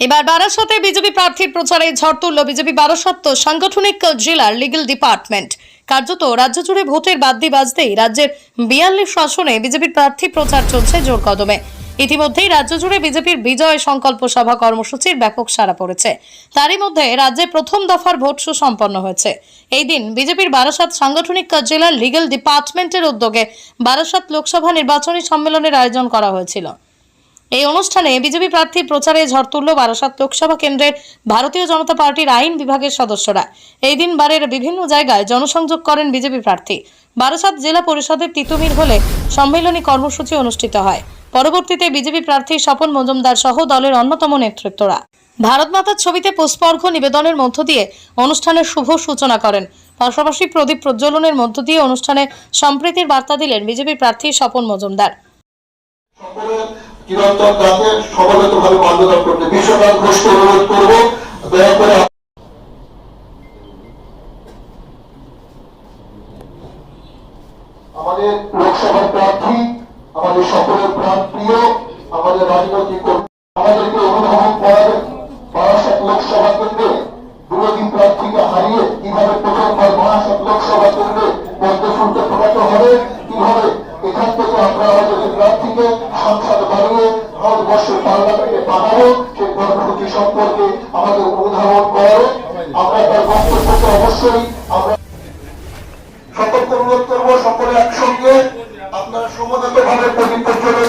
এবার বারাসতে বিজেপি প্রার্থীর প্রচারে ঝড় তুলল বিজেপি বারাসত সাংগঠনিক জেলার লিগ্যাল ডিপার্টমেন্ট কার্যত রাজ্য জুড়ে ভোটের বাদ্যি বাজতেই রাজ্যের বিয়াল্লিশ আসনে বিজেপির প্রার্থী প্রচার চলছে জোর কদমে। ইতিমধ্যেই রাজ্য জুড়ে বিজেপির বিজয় সংকল্প সভা কর্মসূচির ব্যাপক সাড়া পড়েছে। তারই মধ্যে রাজ্যে প্রথম দফার ভোট সুসম্পন্ন হয়েছে। এই দিন বিজেপির বারাসাত সাংগঠনিক জেলার লিগ্যাল ডিপার্টমেন্টের উদ্যোগে বারাসাত লোকসভা নির্বাচনী সম্মেলনের আয়োজন করা হয়েছিল। এই অনুষ্ঠানে বিজেপি প্রার্থীর প্রচারে ঝড় তুলল বারাসাত লোকসভা কেন্দ্রের ভারতীয় জনতা পার্টির আইন বিভাগের সদস্যরা। এই দিন বারের বিভিন্ন জায়গায় জনসংযোগ করেন বিজেপি প্রার্থী। বারাসাত জেলা পরিষদের তিতুমির হলে সম্মেলনী কর্মসূচি অনুষ্ঠিত হয়। পরবর্তীতে বিজেপি প্রার্থী স্বপন মজুমদার সহ দলের অন্যতম নেতৃত্বরা। ভারত মাতার ছবিতে পুষ্পার্ঘ নিবেদনের মধ্য দিয়ে অনুষ্ঠানের শুভ সূচনা করেন। পাশাপাশি প্রদীপ প্রজ্বলনের মধ্য দিয়ে অনুষ্ঠানে সম্প্রীতির বার্তা দিলেন বিজেপি প্রার্থী স্বপন মজুমদার। চিরন্তন কাজে সমবেতভাবে মান্যতা করতে বিশ্বকাপ ঘোষকে অনুরোধ করব, দয়া করে আমাদের লোকসভার প্রার্থী, আমাদের সকলের প্রাণ প্রিয় আমাদের রাজনৈতিক আমাদেরকে অনুধাবন করাবেন। বারাসাত লোকসভা কেন্দ্রে বিরোধী প্রার্থীকে হারিয়ে কীভাবে প্রথমবার বারাসাত লোকসভা কেন্দ্রে পদ্মফুলকে ফোটাতে হবে কীভাবে এখান থেকে আমরা সম্পর্কে আমাদের অনুধাবন করাবে আমরা তার বক্তব্যকে অবশ্যই আমরা সকলকে অনুরোধ একসঙ্গে আপনারা সমবেত ভাবে প্রদীপ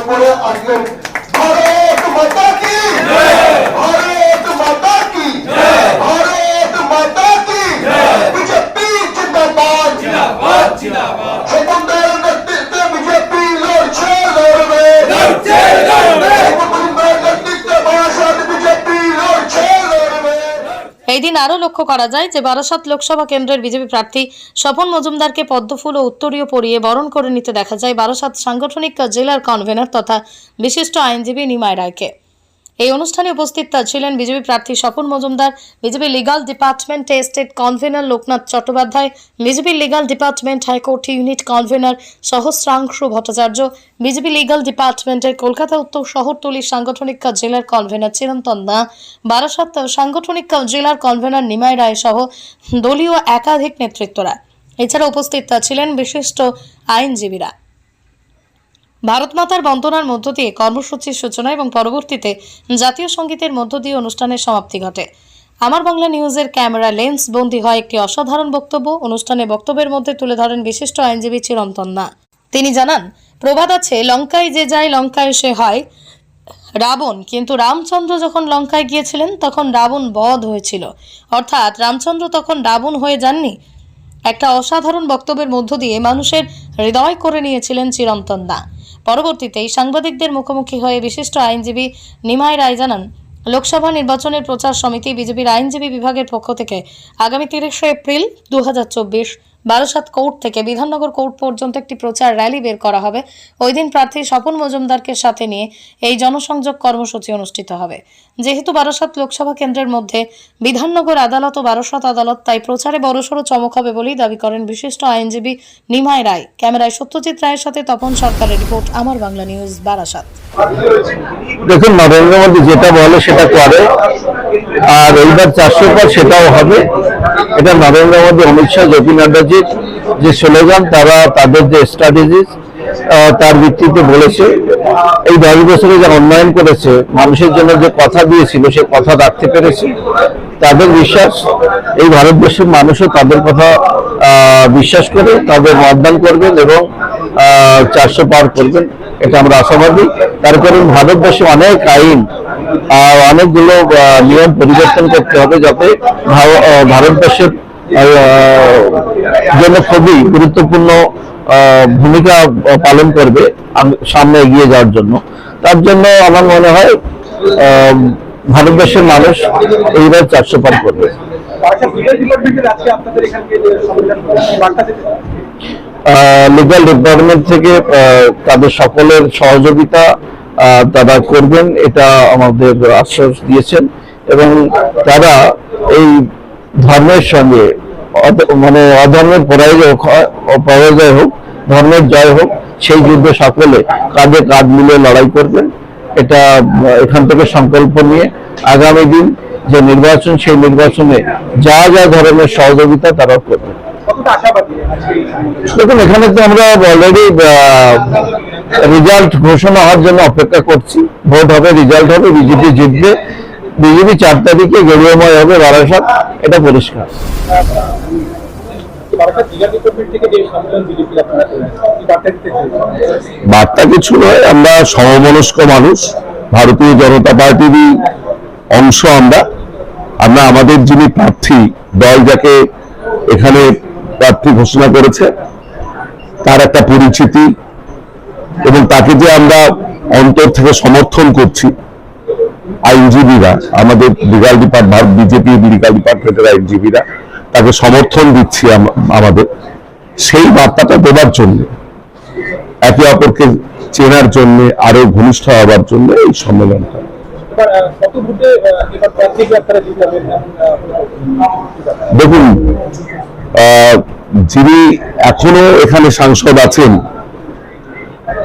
করে আজকে ভারত মাতা কি ভারত মাতা কি ভারত মাতা কি বিজেপি জিন্দাবাদ স্বপন দয়াল নেতৃত্বে বিজেপি লড়ছে লড়বে স্বপন দয়াল নেতৃত্বে বারাসাত বিজেপি লড়ছে লড়বে এই দিন আরও লক্ষ্য করা যায় যে বারাসাত লোকসভা কেন্দ্রের বিজেপি প্রার্থী স্বপন মজুমদারকে পদ্মফুল ও উত্তরীয় পরিয়ে বরণ করে নিতে দেখা যায়। বারাসাত সাংগঠনিক জেলার কনভেনর তথা বিশিষ্ট আইনজীবী নিমায় রায়কে। এই অনুষ্ঠানে উপস্থিত ছিলেন বিজেপি প্রার্থী স্বপন মজুমদার, বিজেপি লিগাল ডিপার্টমেন্টে state convenor Loknath Chattopadhyay, BJP legal department high court unit convenor Sahasranshu Bhattacharya, BJP legal ডিপার্টমেন্টের কলকাতা উত্তর শহরতলির সাংগঠনিক জেলার কনভেনর চিরন্তন দা বারাসাত সাংগঠনিক জেলার কনভেনর নিমাই রায় সহ দলীয় একাধিক নেতৃত্বরা। এছাড়া উপস্থিত ছিলেন বিশিষ্ট আইনজীবীরা। ভারত মাতার বন্দনার মধ্য দিয়ে কর্মসূচির সূচনা এবং পরবর্তীতে জাতীয় সঙ্গীতের মধ্য দিয়ে অনুষ্ঠানের সমাপ্তি ঘটে। আমার বাংলা নিউজের ক্যামেরা লেন্স বন্দী হয় একটি অসাধারণ বক্তব্য। অনুষ্ঠানে বক্তব্যের মধ্যে তুলে ধরেন বিশিষ্ট আইনজীবী চিরন্তন না। তিনি জানান, প্রবাদ আছে, লঙ্কায় যে যায়, লঙ্কায় সে হয়। রাবণ, কিন্তু রামচন্দ্র যখন লঙ্কায় গিয়েছিলেন, তখন রাবণ বধ হয়েছিল। অর্থাৎ রামচন্দ্র তখন রাবণ হয়ে যাননি। একটা অসাধারণ বক্তব্যের মধ্য দিয়ে মানুষের হৃদয় করে নিয়েছিলেন চিরন্তন দা পরবর্তীতে এই সাংবাদিকদের মুখোমুখি হয়ে বিশিষ্ট আইনজীবী নিমাই রায় জানান, লোকসভা নির্বাচনের প্রচার সমিতি বিজেপির আইনজীবী বিভাগের পক্ষ থেকে আগামী তিরিশে এপ্রিল দু হাজার চব্বিশ বারাসাত কোর্ট থেকে বিধাননগর কোর্ট পর্যন্ত একটি প্রচার র্যালি বের করা হবে। ওই দিন প্রার্থী স্বপন মজুমদারকে সাথে নিয়ে এই জনসংযোগ কর্মসূচি অনুষ্ঠিত হবে। যেহেতু বারাসাত লোকসভা কেন্দ্রের মধ্যে বিধাননগর আদালত ও বারাসাত আদালত তাই প্রচারে বড়সড় চমক হবে বলেই দাবি করেন বিশিষ্ট আইনজীবী নিমাই রায়। ক্যামেরায় সত্যজিৎ রায়ের সাথে তপন সরকারের রিপোর্ট, আমার বাংলা নিউজ, বারাসাত। দেখুন, নরেন্দ্র মোদী যেটা বলে সেটা করে, আর এইবার চারশো পর সেটাও হবে। এটা নরেন্দ্র মোদী, অমিত শাহ, জে পি নাড্ডাজির যে স্লোগান, তারা তাদের যে স্ট্র্যাটেজিস তার ভিত্তিতে বলেছে। এই দশ বছরে যে উন্নয়ন করেছে, মানুষের জন্য যে কথা দিয়েছিল, সে কথা রাখতে পেরেছে। তাদের বিশ্বাস, এই ভারতবর্ষের মানুষও তাদের কথা বিশ্বাস করে, তাদের মতদান করবেন এবং চারশো পার করবেন। এটা আমরা আশাবাদী। তার কারণ ভারতবর্ষে অনেক আইন অনেকগুলো নিয়ম পরিবর্তন করতে হবে যাতে ভার- ভারতবর্ষের জন্য খুবই গুরুত্বপূর্ণ ভূমিকা পালন করবে সামনে এগিয়ে যাওয়ার জন্য। তার জন্য আমার মনে হয় ভারতবর্ষের মানুষ এইবার চারশো পার করবে। লিগাল ডিপার্টমেন্ট থেকে তাদের সকলের সহযোগিতা তারা করবেন এটা আমাদের আশ্বাস দিয়েছেন। এবং তারা এই ধর্মের সঙ্গে মানে অধর্মের পরাজয় হোক পরাজয় হোক ধর্মের জয় হোক সেই যুদ্ধে সকলে কাঁধে কাঁধ মিলিয়ে লড়াই করবেন। এটা এখান থেকে সংকল্প নিয়ে আগামী দিন যে নির্বাচন সেই নির্বাচনে যা যা ধরনের সহযোগিতা তারা করবে দেখুন এখানে তো আমরা অলরেডি রেজাল্ট ঘোষণা হওয়ার জন্য অপেক্ষা করছি। ভোট হবে রেজাল্ট হবে বিজেপি জিতবে। বিজেপি চার তারিখে গরিয়ময় হবে বারাসাত। এটা পরিষ্কার। বার্তা কিছু নয়, আমরা সমমনস্ক মানুষ, ভারতীয় জনতা পার্টিরই অংশ আমরা। আমরা আমাদের যিনি প্রার্থী, দল যাকে এখানে প্রার্থী ঘোষণা করেছে, তার একটা পরিচিতি এবং তাকে যে আমরা অন্তর থেকে সমর্থন করছি আইনজীবীরা আমাদের লিগাল ডিপার্টমেন্ট বিজেপি লিগাল ডিপার্টমেন্টের আইনজীবীরা তাকে সমর্থন দিচ্ছি আমাদের। সেই বার্তাটা দেবার জন্য একে অপরকে চেনার জন্য আরও ঘনিষ্ঠ হওয়ার জন্য এই সম্মেলনটা। দেখুন আহ, যিনি এখনও এখানে সাংসদ আছেন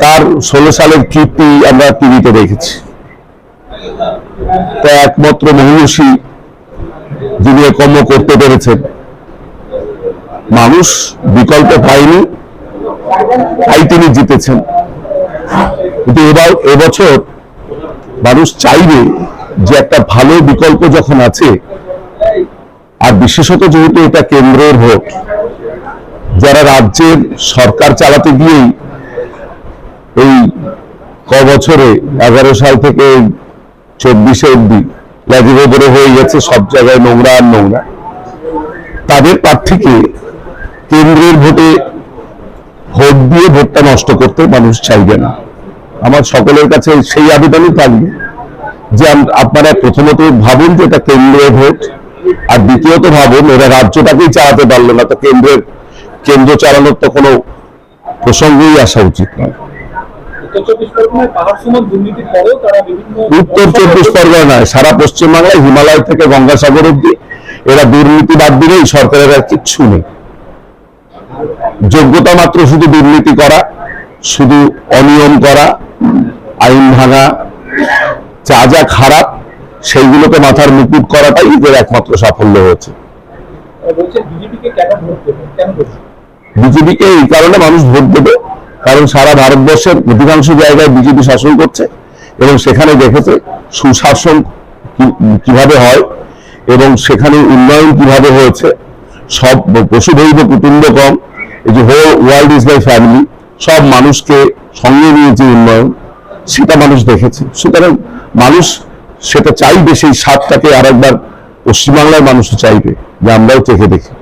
তার ষোলো সালের কীর্তি আমরা টিভিতে দেখেছি। তা একমাত্র মহিষী যিনি কর্ম করতে পেরেছেন। মানুষ বিকল্প পায়নি, তাই তিনি জিতেছেন। কিন্তু এবার, এবছর মানুষ চাইবে যে একটা ভালো বিকল্প যখন আছে, আর বিশেষত যেহেতু এটা কেন্দ্রের ভোট, যারা রাজ্যের সরকার চালাতে গিয়েই এই ক বছরে এগারো সাল থেকে চব্বিশে অব্দি লেগিভেদরে হয়ে গেছে সব জায়গায় নোংরা আর নোংরা। তাদের প্রার্থীকে কেন্দ্রের ভোটে ভোট দিয়ে ভোটটা নষ্ট করতে মানুষ চাইবে না। আমার সকলের কাছে সেই আবেদনই থাকবে যে আপনারা প্রথমত ভাবুন যে এটা কেন্দ্রীয় ভোট আর দ্বিতীয়ত ভাবুন এরা রাজ্যটাকেই চালাতে পারল না, তো কেন্দ্রের কেন্দ্র চালানোর তো কোনো প্রসঙ্গই আসা উচিত নয়। উত্তর চব্বিশ পরগনায় সারা পশ্চিমবাংলায় হিমালয় থেকে গঙ্গাসাগর অব্দি এরা দুর্নীতি বাদ দিলেই সরকারের আর কিচ্ছু নেই। যোগ্যতা মাত্র শুধু দুর্নীতি করা শুধু অনিয়ম করা আইন ভাঙা যা যা খারাপ সেইগুলোকে মাথার মুকুট করাটাই এদের একমাত্র সাফল্য হয়েছে। বিজেপিকে এই কারণে মানুষ ভোট দেবে কারণ সারা ভারতবর্ষের অধিকাংশ জায়গায় বিজেপি শাসন করছে এবং সেখানে দেখেছে সুশাসন কীভাবে হয় এবং সেখানে উন্নয়ন কীভাবে হয়েছে, সব পশুধৈব কুটুম্ব কম, এই যে whole world is my family সব মানুষকে সঙ্গে নিয়ে যে উন্নয়ন, সেটা মানুষ দেখেছে। সুতরাং মানুষ সেটা চাইবে, সেই স্বাদটাকে আরেকবার পশ্চিমবাংলার মানুষ চাইবে, যে আমরাও চেখে দেখি।